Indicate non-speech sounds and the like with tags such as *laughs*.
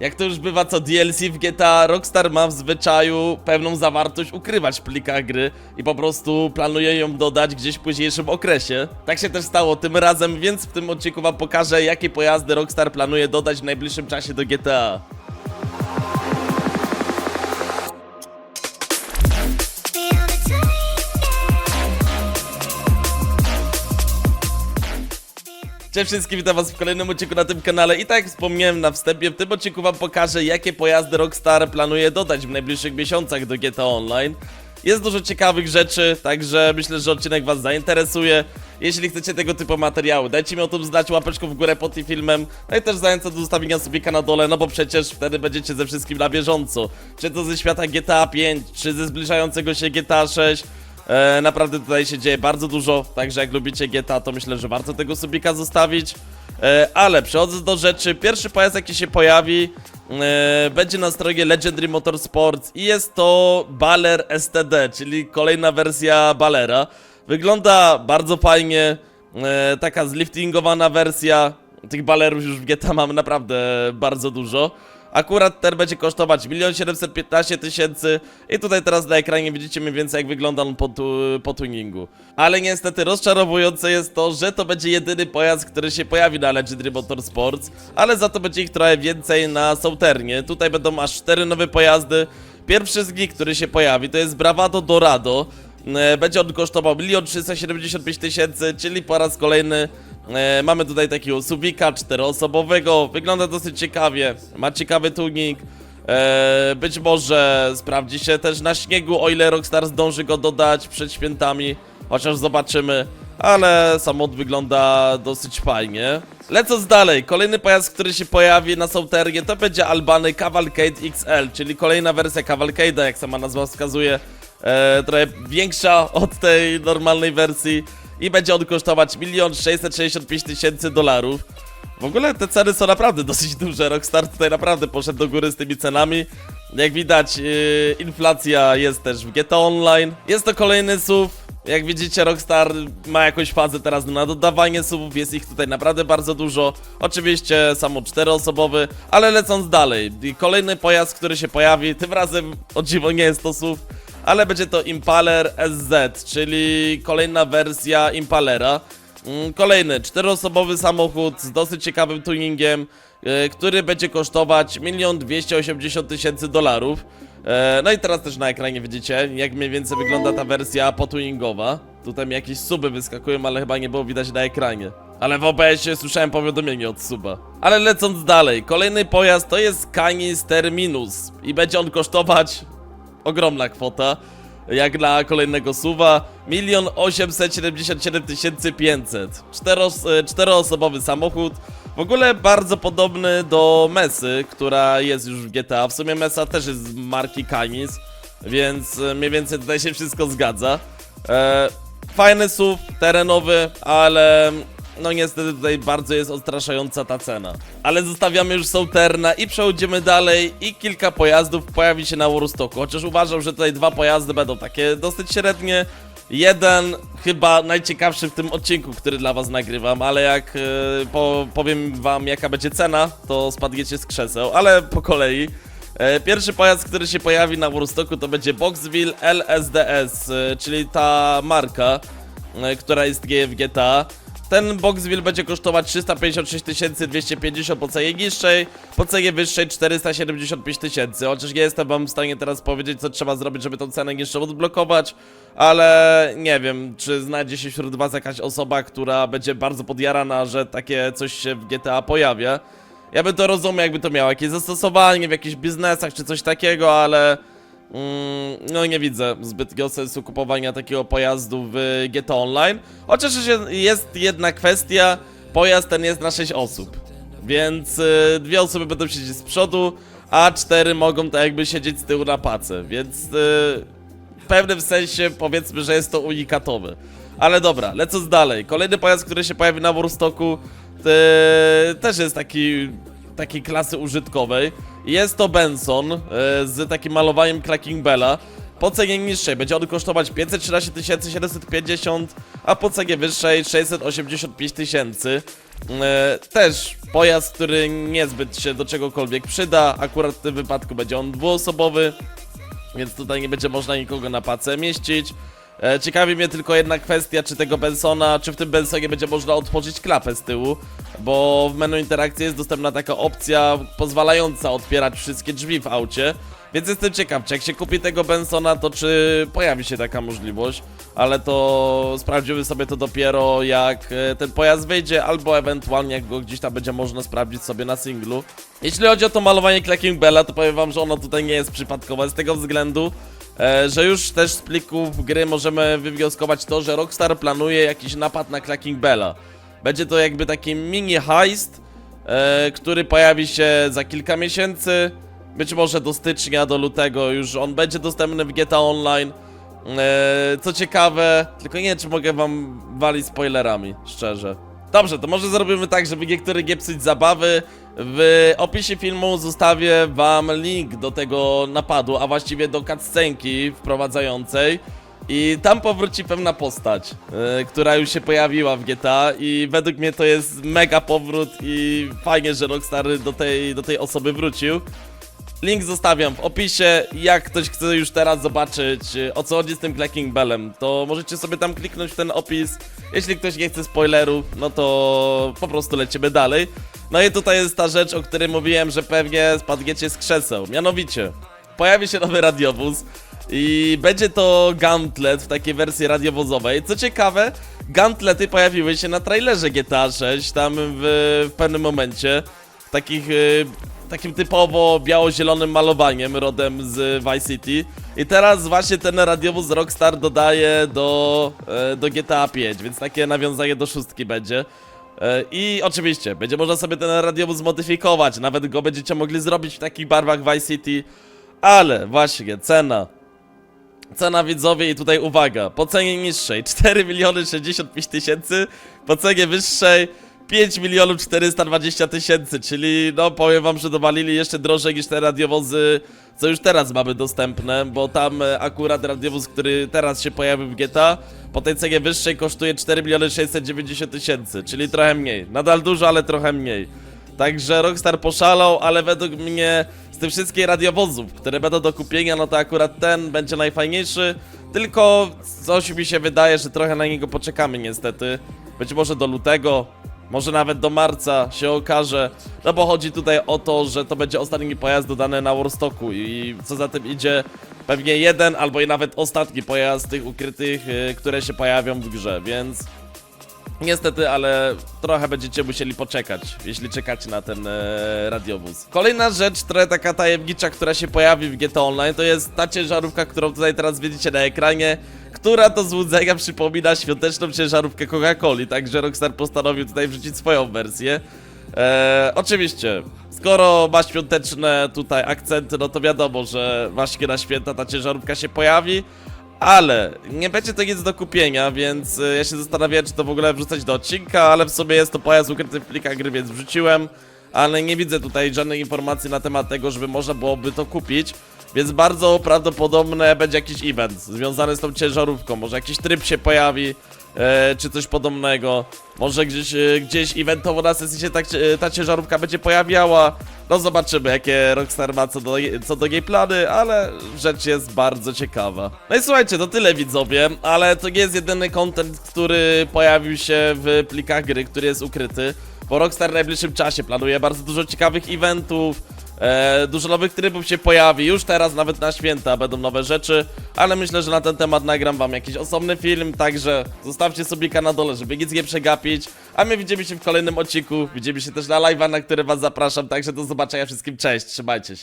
Jak to już bywa co DLC w GTA, Rockstar ma w zwyczaju pewną zawartość ukrywać w plikach gry i po prostu planuje ją dodać gdzieś w późniejszym okresie. Tak się też stało tym razem, więc w tym odcinku wam pokażę jakie pojazdy Rockstar planuje dodać w najbliższym czasie do GTA. Cześć wszystkim, witam was w kolejnym odcinku na tym kanale i tak jak wspomniałem na wstępie, w tym odcinku wam pokażę jakie pojazdy Rockstar planuje dodać w najbliższych miesiącach do GTA Online. Jest dużo ciekawych rzeczy, także myślę, że odcinek was zainteresuje. Jeśli chcecie tego typu materiały, dajcie mi o tym znać łapeczką w górę pod tym filmem. No i też zachęcam do zostawienia subika na dole, no bo przecież wtedy będziecie ze wszystkim na bieżąco. Czy to ze świata GTA 5, czy ze zbliżającego się GTA 6. E, naprawdę tutaj się dzieje bardzo dużo, także jak lubicie GTA, to myślę, że warto tego subika zostawić. E, ale przechodząc do rzeczy, pierwszy pojazd jaki się pojawi e, będzie na stronie Legendary Motorsports i jest to Baler STD, czyli kolejna wersja Balera. Wygląda bardzo fajnie, e, taka zliftingowana wersja. Tych balerów już w GTA mamy naprawdę bardzo dużo. Akurat ten będzie kosztować 1 715 tysięcy i tutaj teraz na ekranie widzicie mniej więcej jak wygląda on po, tu, po tuningu. Ale niestety rozczarowujące jest to, że to będzie jedyny pojazd, który się pojawi na Legendary Motorsports, ale za to będzie ich trochę więcej na Sauternie. Tutaj będą aż 4 nowe pojazdy. Pierwszy z nich, który się pojawi, to jest Bravado Dorado. E, Będzie on kosztował 1 375 tysięcy, czyli po raz kolejny E, mamy tutaj takiego suwika czteroosobowego, wygląda dosyć ciekawie, ma ciekawy tuning. E, być może sprawdzi się też na śniegu, o ile Rockstar zdąży go dodać przed świętami, chociaż zobaczymy. Ale samochód wygląda dosyć fajnie. Lecąc dalej, kolejny pojazd, który się pojawi na Sauternie to będzie Albany Cavalcade XL, czyli kolejna wersja Cavalcade'a, jak sama nazwa wskazuje. E, trochę większa od tej normalnej wersji i będzie on kosztować 1 665 tysięcy dolarów. W ogóle te ceny są naprawdę *laughs* dosyć duże. Rockstar tutaj naprawdę poszedł do góry z tymi cenami. Jak widać, yy, inflacja jest też w GTA Online. Jest to kolejny SUV. Jak widzicie, Rockstar ma jakąś fazę teraz na dodawanie SUVów. Jest ich tutaj naprawdę bardzo dużo. Oczywiście samo czteroosobowy, ale lecąc dalej. Kolejny pojazd, który się pojawi, tym razem o dziwo nie jest to SUV ale będzie to Impaler SZ, czyli kolejna wersja Impalera. Mm, Kolejny czteroosobowy samochód z dosyć ciekawym tuningiem, e, który będzie kosztować 1 280 tysięcy dolarów. E, No i teraz też na ekranie widzicie, jak mniej więcej wygląda ta wersja potuningowa. Tutaj mi jakieś suby wyskakują, ale chyba nie było widać na ekranie. Ale w OBS-ie słyszałem powiadomienie od suba. Ale lecąc dalej, kolejny pojazd to jest Canis Terminus i będzie on kosztować ogromna kwota. Jak dla kolejnego suwa 1 877 500 Czteros, Czteroosobowy samochód W ogóle bardzo podobny do Mesy, która jest już w GTA W sumie Mesa też jest z marki Canis Więc e, mniej więcej tutaj się wszystko zgadza e, Fajny SUV, terenowy, ale no niestety tutaj bardzo jest odstraszająca ta cena. Ale zostawiamy już Sauterna i przechodzimy dalej i kilka pojazdów pojawi się na Warstocku. Chociaż uważam, że tutaj dwa pojazdy będą takie dosyć średnie. Jeden chyba najciekawszy w tym odcinku, który dla was nagrywam, ale jak e, po, powiem wam jaka będzie cena, to spadniecie z krzeseł, ale po kolei. E, Pierwszy pojazd, który się pojawi na Warstocku to będzie Boxville LSDS, e, czyli ta marka, która istnieje w GTA. Ten Boxville będzie kosztować 356 250 po cenie niższej, po cenie wyższej 475 tysięcy. Chociaż nie jestem wam w stanie teraz powiedzieć, co trzeba zrobić, żeby tą cenę niższą odblokować, ale nie wiem, czy znajdzie się wśród was jakaś osoba, która będzie bardzo podjarana, że takie coś się w GTA pojawia. Ja bym to rozumiał, jakby to miało jakieś zastosowanie w jakichś biznesach czy coś takiego, ale no nie widzę zbytniego sensu kupowania takiego pojazdu w GTA Online. Chociaż jest jedna kwestia, pojazd ten jest na 6 osób. Więc y, dwie osoby będą siedzieć z przodu, a cztery mogą tak jakby siedzieć z tyłu na pace, więc y, w pewnym sensie powiedzmy, że jest to unikatowe. Ale dobra, lecąc dalej. Kolejny pojazd, który się pojawi na Warstocku, też jest taki takiej klasy użytkowej. Jest to Benson e, z takim malowaniem Clacking Bella. Po cenie niższej będzie on kosztować 513 750, a po cenie wyższej 685 tysięcy. E, też pojazd, który niezbyt się do czegokolwiek przyda. Akurat w tym wypadku będzie on dwuosobowy, więc tutaj nie będzie można nikogo na pacę mieścić. E, ciekawi mnie tylko jedna kwestia, czy tego Bensona, czy w tym Bensonie będzie można otworzyć klapę z tyłu, bo w menu interakcji jest dostępna taka opcja pozwalająca otwierać wszystkie drzwi w aucie. Więc jestem ciekaw, czy jak się kupi tego Bensona, to czy pojawi się taka możliwość, ale to sprawdzimy sobie to dopiero jak e, ten pojazd wyjdzie, albo ewentualnie jak go gdzieś tam będzie można sprawdzić sobie na singlu. Jeśli chodzi o to malowanie Clacking Bella, to powiem wam, że ono tutaj nie jest przypadkowe z tego względu, że już też z plików gry możemy wywnioskować to, że Rockstar planuje jakiś napad na Clacking Bella. Będzie to jakby taki mini heist, e, który pojawi się za kilka miesięcy. Być może do stycznia, do lutego już on będzie dostępny w GTA Online. E, co ciekawe, tylko nie wiem, czy mogę wam walić spoilerami, szczerze. Dobrze, to może zrobimy tak, żeby niektóre nie psuć zabawy. W opisie filmu zostawię wam link do tego napadu, a właściwie do cutscenki wprowadzającej. I tam powróci pewna postać, e, która już się pojawiła w GTA i według mnie to jest mega powrót i fajnie, że Rockstar do tej, do tej osoby wrócił. Link zostawiam w opisie. Jak ktoś chce już teraz zobaczyć y, o co chodzi z tym Clacking Bellem, to możecie sobie tam kliknąć w ten opis. Jeśli ktoś nie chce spoilerów, no to po prostu lecimy dalej. No i tutaj jest ta rzecz, o której mówiłem, że pewnie spadniecie z krzeseł. Mianowicie, pojawi się nowy radiowóz i będzie to Gauntlet w takiej wersji radiowozowej. Co ciekawe, Gauntlety pojawiły się na trailerze GTA 6 tam w, w pewnym momencie. W takich y, takim typowo biało-zielonym malowaniem rodem z Vice City. I teraz właśnie ten radiowóz Rockstar dodaje do, e, do GTA 5, więc takie nawiązanie do szóstki będzie. E, I oczywiście, będzie można sobie ten radiowóz zmodyfikować, nawet go będziecie mogli zrobić w takich barwach Vice City. Ale właśnie, cena. Cena widzowie i tutaj uwaga, po cenie niższej 4 miliony 65 tysięcy, po cenie wyższej 5 milionów 420 tysięcy, czyli no powiem wam, że dowalili jeszcze drożej niż te radiowozy, co już teraz mamy dostępne, bo tam e, akurat radiowóz, który teraz się pojawił w GTA, po tej cenie wyższej kosztuje 4 miliony 690 tysięcy, czyli trochę mniej. Nadal dużo, ale trochę mniej. Także Rockstar poszalał, ale według mnie z tych wszystkich radiowozów, które będą do kupienia, no to akurat ten będzie najfajniejszy. Tylko coś mi się wydaje, że trochę na niego poczekamy niestety. Być może do lutego, może nawet do marca się okaże. No bo chodzi tutaj o to, że to będzie ostatni pojazd dodany na Warstocku i co za tym idzie, pewnie jeden albo i nawet ostatni pojazd tych ukrytych, y, które się pojawią w grze, więc... Niestety, ale trochę będziecie musieli poczekać, jeśli czekacie na ten e, radiowóz. Kolejna rzecz, trochę taka tajemnicza, która się pojawi w GTA Online, to jest ta ciężarówka, którą tutaj teraz widzicie na ekranie, która do złudzenia przypomina świąteczną ciężarówkę Coca-Coli, także Rockstar postanowił tutaj wrzucić swoją wersję. E, oczywiście, skoro ma świąteczne tutaj akcenty, no to wiadomo, że właśnie na święta ta ciężarówka się pojawi. Ale nie będzie to nic do kupienia, więc y, ja się zastanawiałem, czy to w ogóle wrzucać do odcinka, ale w sumie jest to pojazd ukryty w plikach gry, więc wrzuciłem. Ale nie widzę tutaj żadnej informacji na temat tego, żeby można byłoby to kupić. Więc bardzo prawdopodobne będzie jakiś event związany z tą ciężarówką. Może jakiś tryb się pojawi, e, czy coś podobnego. Może gdzieś, e, gdzieś eventowo na sesji się tak, e, ta ciężarówka będzie pojawiała. No zobaczymy, jakie Rockstar ma co do, co do jej plany, ale rzecz jest bardzo ciekawa. No i słuchajcie, to tyle widzowie, ale to nie jest jedyny content, który pojawił się w plikach gry, który jest ukryty. Bo Rockstar w najbliższym czasie planuje bardzo dużo ciekawych eventów, E, dużo nowych trybów się pojawi, już teraz nawet na święta będą nowe rzeczy, ale myślę, że na ten temat nagram wam jakiś osobny film, także zostawcie subika na dole, żeby nic nie przegapić, a my widzimy się w kolejnym odcinku, widzimy się też na live'a, na który was zapraszam, także do zobaczenia wszystkim, cześć, trzymajcie się.